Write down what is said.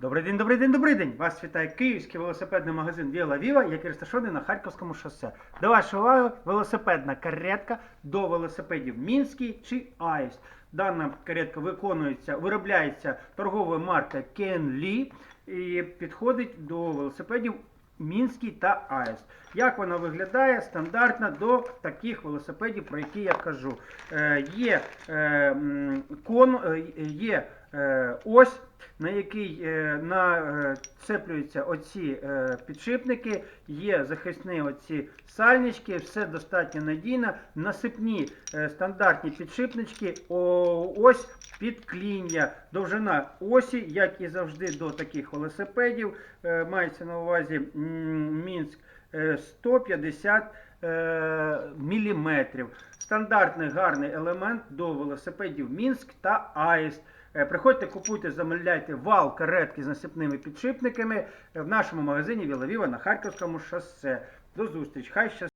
Добрий день, добрий день, добрий день! Вас вітає київський велосипедний магазин Віла Віва, який розташований на Харківському шосе. До вашої уваги велосипедна каретка до велосипедів Мінський чи Аїс. Дана каретка виконується, виробляється торговою маркою Кен Лі і підходить до велосипедів Мінський та Аїс. Як вона виглядає стандартно до таких велосипедів, про які я кажу. Е, є е, е, є ось, на який е, нацеплюються оці е, підшипники, є захисні оці сальнички, все достатньо надійно. Насипні е, стандартні підшипнички, ось під клін'я. Довжина осі, як і завжди до таких велосипедів, е, мається на увазі Мінськ е, 150 е, міліметрів. Стандартний гарний елемент до велосипедів Мінськ та Аїст. Е, Приходьте, купуйте, замовляйте вал каретки з насипними підшипниками в нашому магазині Віловіва на Харківському шосе. До зустрічі. Хай щастить!